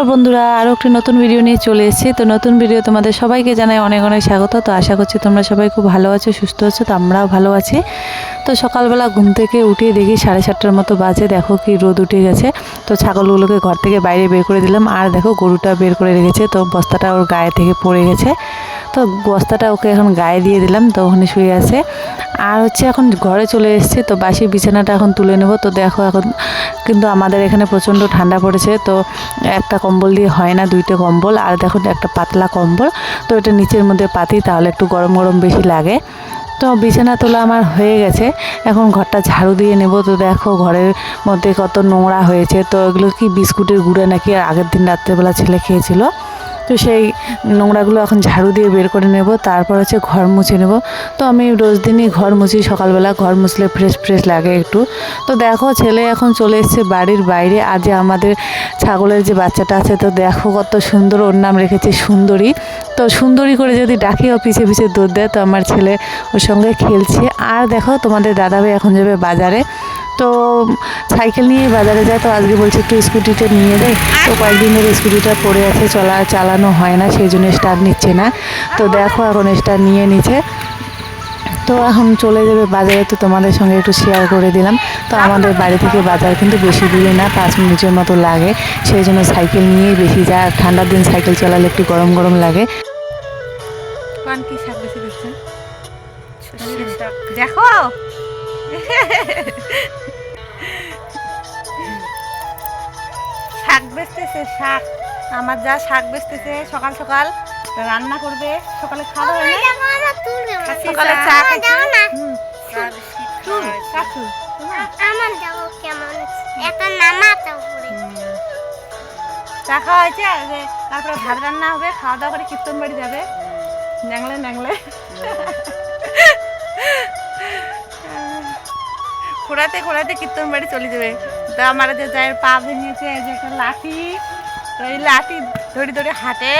Hello বন্ধুরা আরও একটি নতুন ভিডিও নিয়ে চলে এসেছি। তো নতুন ভিডিও তোমাদের সবাইকে জানাই অনেক অনেক স্বাগত। তো আশা করছি তোমরা সবাই খুব ভালো আছো, সুস্থ আছো, তো আমরাও ভালো আছি। তো সকালবেলা ঘুম থেকে উঠে দেখি সাড়ে সাতটার মতো বাজে, দেখো কি রোদ উঠে গেছে। তো ছাগলগুলোকে ঘর থেকে বাইরে বের করে দিলাম। আর দেখো গরুটা বের করে রেখেছে, তো বস্তাটা ওর গায়ে থেকে পড়ে গেছে। তো বস্তাটা ওকে এখন গায়ে দিয়ে দিলাম, তো ওখানে শুয়ে আছে। আর হচ্ছে এখন ঘরে চলে এসেছি, তো বাসি বিছানাটা এখন তুলে নেব। তো দেখো এখন কিন্তু আমাদের এখানে প্রচণ্ড ঠান্ডা পড়েছে, তো একটা কম্বল দিয়ে হয় না দুইটা কম্বল, আর দেখো একটা পাতলা কম্বল। তো এটা নিচের মধ্যে পাতি, তাহলে একটু গরম গরম বেশি লাগে। তো বিছানা তোলা আমার হয়ে গেছে, এখন ঘরটা ঝাড়ু দিয়ে নেব। তো দেখো ঘরের মধ্যে কত নোংরা হয়েছে, তো এগুলো কি বিস্কুটের গুঁড়ো নাকি আগের দিন রাত্রেবেলা ছেলে খেয়েছিল। তো সেই নোংরাগুলো এখন ঝাড়ু দিয়ে বের করে নেব, তারপর হচ্ছে ঘর মুছে নেব। তো আমি রোজ দিনই ঘর মুছি, সকালবেলা ঘর মুছলে ফ্রেশ ফ্রেশ লাগে একটু। তো দেখো ছেলে এখন চলে এসছে বাড়ির বাইরে, আর যে আমাদের ছাগলের যে বাচ্চাটা আছে, তো দেখো কত সুন্দর ওর নাম রেখেছে সুন্দরী। তো সুন্দরী করে যদি ডাকি ও পিছে পিছে দৌড় দেয়, তো আমার ছেলে ওর সঙ্গে খেলছে। আর দেখো তোমাদের দাদাভাই এখন যাবে বাজারে। তো সাইকেল নিয়ে বাজারে যায়, তো আজকে বলছে একটু স্কুটিটা নিয়ে দেয় তো কয়েকদিন ধরে স্কুটিটা পড়ে আছে, চলা, চালানো হয় না, সেই জন্য স্টার্ট নিচ্ছে না। তো দেখো এখন স্টার্ট নিয়ে নিচ্ছে। তো এখন চলে যাবে বাজারে, তো তোমাদের সঙ্গে একটু শেয়ার করে দিলাম। তো আমাদের বাড়ি থেকে বাজার কিন্তু বেশি দূরে না, পাঁচ মিনিটের মতো লাগে। সেই জন্য সাইকেল নিয়েই বেশি যায়, আর ঠান্ডার দিন সাইকেল চালালে একটু গরম গরম লাগে। দেখো! শাক বেচতেছে শাক। আমার যা শাক বেচতেছে সকাল সকাল রান্না করবে। সকালে খাওয়া হয় না? সকালে চা? আমার কেমন খাওয়া হয়েছে যে তারপরে ভাত রান্না হবে খাওয়া দাওয়া করে কীর্তন বাড়ি যাবে। ন্যাংলে ন্যাংলে। খোড়াতে খোড়াতে কীর্তন বাড়ি চলে যাবে। তো আমার যে যায়ের পা ভেঙেছে এই যে একটা লাঠি তো এই লাঠি ধরে ধরে হাঁটে।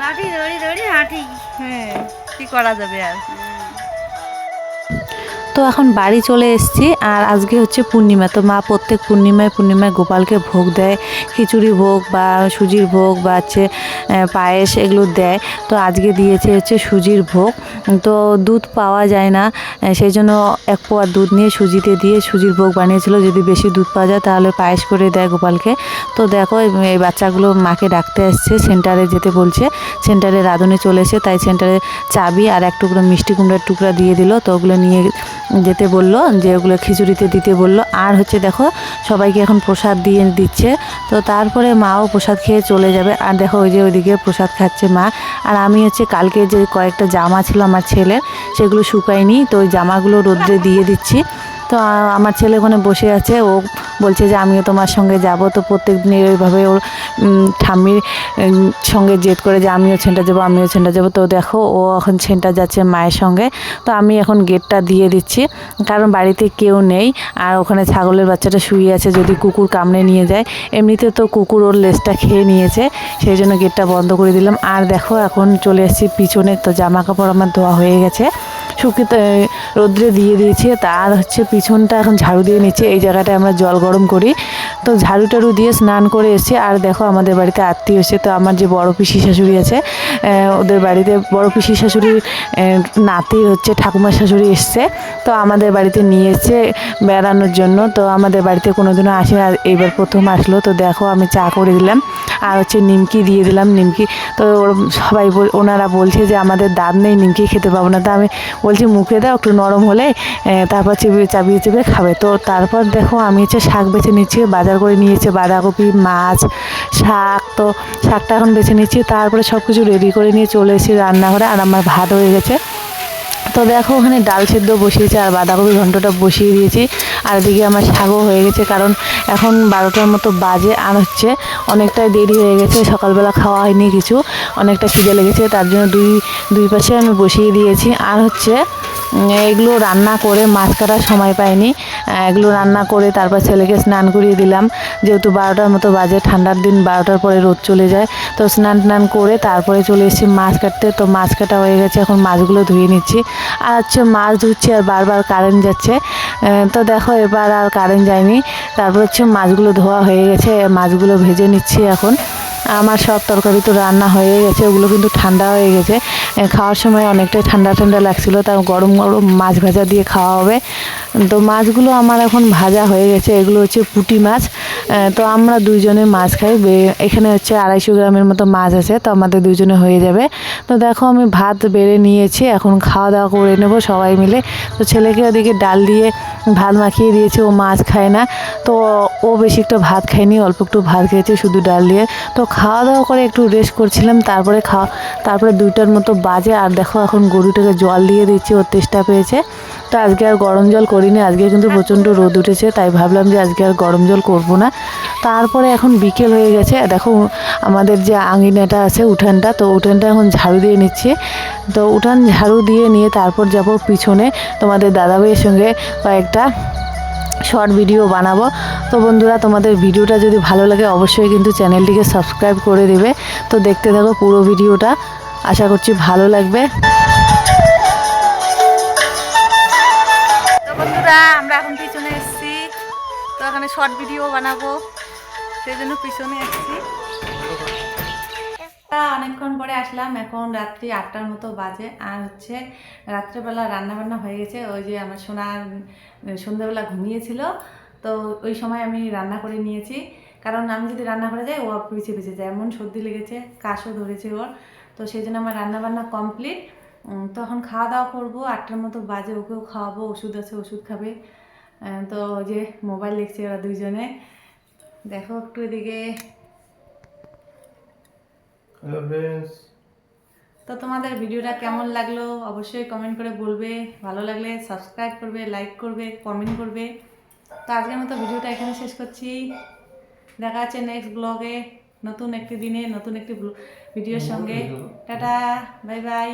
লাঠি ধরে ধরে হাঁটি। হ্যাঁ কি করা যাবে আর? তো এখন বাড়ি চলে এসেছি আর আজকে হচ্ছে পূর্ণিমা। তো মা প্রত্যেক পূর্ণিমায় পূর্ণিমায় গোপালকে ভোগ দেয়, খিচুড়ি ভোগ বা সুজির ভোগ বা হচ্ছে পায়েস এগুলো দেয়। তো আজকে দিয়েছে হচ্ছে সুজির ভোগ। তো দুধ পাওয়া যায় না সেই জন্য এক পোয়া দুধ নিয়ে সুজিতে দিয়ে সুজির ভোগ বানিয়েছিল। যদি বেশি দুধ পাওয়া যায় তাহলে পায়েস করে দেয় গোপালকে। তো দেখো এই- এই বাচ্চাগুলো মাকে ডাকতে আসছে সেন্টারে যেতে বলছে। সেন্টারে রাঁধুনি চলেছে তাই সেন্টারে চাবি আর এক টুকরো মিষ্টি কুমড়ার টুকরা দিয়ে দিল। তো ওগুলো নিয়ে যেতে বলল, যে ওগুলো খিচুড়িতে দিতে বলল। আর হচ্ছে দেখো, সবাইকে এখন প্রসাদ দিয়ে দিচ্ছে। তো তারপরে মাও প্রসাদ খেয়ে চলে যাবে। আর দেখো ওই যে ওইদিকে প্রসাদ খাচ্ছে মা। আর আমি হচ্ছে কালকে যে কয়েকটা জামা ছিল আমার ছেলের, সেগুলো শুকায়নি। তো ওই জামাগুলো রোদ্রে দিয়ে দিচ্ছি। তো আমার ছেলে ওখানে বসে আছে। ও বলছে যে আমিও তোমার সঙ্গে যাব। তো প্রত্যেক দিন ওইভাবে ওর ঠাম্মির সঙ্গে জেদ করে যে আমিও সেন্টার যাব, আমিও সেন্টার যাব। তো দেখো, ও এখন সেন্টার যাচ্ছে মায়ের সঙ্গে। তো আমি এখন গেটটা দিয়ে দিচ্ছি। কারণ বাড়িতে কেউ নেই। আর ওখানে ছাগলের বাচ্চাটা শুয়ে আছে, যদি কুকুর কামড়ে নিয়ে যায়। এমনিতে তো কুকুর ওর লেজটা খেয়ে নিয়েছে। সেই জন্য গেটটা বন্ধ করে দিলাম। আর দেখো, এখন চলে এসেছি পিছনে। তো জামা কাপড় আমার ধোয়া হয়ে গেছে। শুকিয়ে রোদ্রে দিয়ে দিয়েছি। তার হচ্ছে পিছনটা এখন ঝাড়ু দিয়ে নিচ্ছে। এই জায়গাটায় আমরা জল গরম করি। তো ঝাড়ু টাড়ু দিয়ে স্নান করে এসেছি। আর দেখো আমাদের বাড়িতে আত্মীয় এসে তো আমার যে বড় পিসি শাশুড়ি আছে ওদের বাড়িতে বড় পিসি শাশুড়ির নাতির হচ্ছে ঠাকুমা শাশুড়ি এসছে। তো আমাদের বাড়িতে নিয়ে এসছে বেড়ানোর জন্য। তো আমাদের বাড়িতে কোনোদিনও আসে আর এইবার প্রথম আসলো। তো দেখো আমি চা করে দিলাম। আর হচ্ছে নিমকি দিয়ে দিলাম। নিমকি, তো সবাই ওনারা বলছে যে আমাদের দাঁত নেই, নিমকি খেতে পাবো না। তো আমি বলছি মুখে দাও, একটু নরম হলে তারপর চিবিয়ে চাবিয়ে চিবিয়ে খাবে। তো তারপর দেখো আমি হচ্ছে শাক বেছে নিচ্ছি, বাজার করে নিয়েছে বাঁধাকপি, মাছ, শাক। তো শাকটা এখন বেছে নিচ্ছি, তারপরে সব কিছু রেডি করে নিয়ে চলে এসেছি রান্নাঘরে, আর আমার ভাত হয়ে গেছে। তো দেখো ওখানে ডাল সেদ্ধ বসিয়েছে, আর বাঁধাকপি ঘন্টটা বসিয়ে দিয়েছি। আর এদিকে আমার শাকও হয়ে গেছে, কারণ এখন বারোটার মতো বাজে আর হচ্ছে অনেকটাই দেরি হয়ে গেছে, সকালবেলা খাওয়া হয়নি কিছু, অনেকটা খিদে লেগেছে, তার জন্য দুই দুই পাশে আমি বসিয়ে দিয়েছি। আর হচ্ছে এগুলো রান্না করে মাছ কাটার সময় পাইনি এগুলো রান্না করে তারপর ছেলেকে স্নান করিয়ে দিলাম। যেহেতু বারোটার মতো বাজে, ঠান্ডার দিন বারোটার পরে রোদ চলে যায়। তো স্নান টান করে তারপরে চলে এসেছি মাছ কাটতে। তো মাছ কাটা হয়ে গেছে, এখন মাছগুলো ধুয়ে নিচ্ছি। আর হচ্ছে মাছ ধুচ্ছি আর বারবার কারেন্ট যাচ্ছে। তো দেখো এবার আর কারেন্ট যায়নি। তারপর হচ্ছে মাছগুলো ধোয়া হয়ে গেছে, মাছগুলো ভেজে নিচ্ছি এখন। আমার সব তরকারি তো রান্না হয়ে গেছে, ওগুলো কিন্তু ঠান্ডা হয়ে গেছে। খাওয়ার সময় অনেকটাই ঠান্ডা ঠান্ডা লাগছিল তার গরম গরম মাছ ভাজা দিয়ে খাওয়া হবে। তো মাছগুলো আমার এখন ভাজা হয়ে গেছে, এগুলো হচ্ছে পুঁটি মাছ। তো আমরা দুইজনে মাছ খাই এখানে হচ্ছে আড়াইশো গ্রামের মতো মাছ আছে, তো আমাদের দুজনে হয়ে যাবে। তো দেখো আমি ভাত বেড়ে নিয়েছি, এখন খাওয়া দাওয়া করে নেব সবাই মিলে। তো ছেলেকে ওদিকে ডাল দিয়ে ভাত মাখিয়ে দিয়েছে, ও মাছ খায় না। তো ও বেশি একটা ভাত খায়নি, অল্প একটু ভাত খেয়েছে শুধু ডাল দিয়ে। তো খাওয়া দাওয়া করে একটু রেস্ট করছিলাম, তারপরে খাওয়া, তারপরে দুইটার মতো বাজে, আর দেখো এখন গরুটাকে জল দিয়ে দিচ্ছি, ওর তেষ্টা পেয়েছে। তো আজকে আর গরম জল করিনি, আজকে কিন্তু প্রচণ্ড রোদ উঠেছে, তাই ভাবলাম যে আজকে আর গরম জল করব না। তারপরে এখন বিকেল হয়ে গেছে, দেখো আমাদের যে আঙিনাটা আছে উঠানটা, তো উঠানটা এখন ঝাড়ু দিয়ে নিচ্ছে। তো উঠান ঝাড়ু দিয়ে নিয়ে তারপর যাব পিছনে, তোমাদের দাদাভাইয়ের সঙ্গে কয়েকটা শর্ট ভিডিও বানাবো। তো বন্ধুরা তোমাদের ভিডিওটা যদি ভালো লাগে অবশ্যই কিন্তু চ্যানেলটিকে সাবস্ক্রাইব করে দেবে। তো দেখতে থাকো পুরো ভিডিওটা। আশা করছি ভালো লাগবে। তো বন্ধুরা আমরা এখন পিছনে এসেছি। তো এখানে শর্ট ভিডিও বানাবো। সেই জন্য পিছনে এসেছি। অনেকক্ষণ পরে আসলাম। এখন রাত্রি আটটার মতো বাজে। আর হচ্ছে রাত্রেবেলা রান্না বান্না হয়ে গেছে। ওই যে আমার উম, সন্ধ্যাবেলা ঘুমিয়েছিল। তো ওই সময় আমি রান্না করে নিয়েছি। কারণ আমি যদি রান্না করে যাই ও পিছিয়ে পিছিয়ে যায়। এমন সর্দি লেগেছে কাশও ধরেছে ওর। তো সেই জন্য আমার রান্না বান্না কমপ্লিট তখন খাওয়া দাওয়া করব। আটটার মতো বাজে ওকেও খাওয়াবো। ওষুধ আছে ওষুধ খাবে। তো যে মোবাইল দেখছে ওরা দুইজনে। দেখো একটু এদিকে। তো তোমাদের ভিডিওটা কেমন লাগল? অবশ্যই কমেন্ট করে বলবে। ভালো লাগলে সাবস্ক্রাইব করবে লাইক করবে কমেন্ট করবে। তো আজকের মতো ভিডিওটা এখানে শেষ করছি। দেখা আছে নেক্সট ব্লগে নতুন একটি দিনে, নতুন একটি ভিডিওর সঙ্গে। Tata bye bye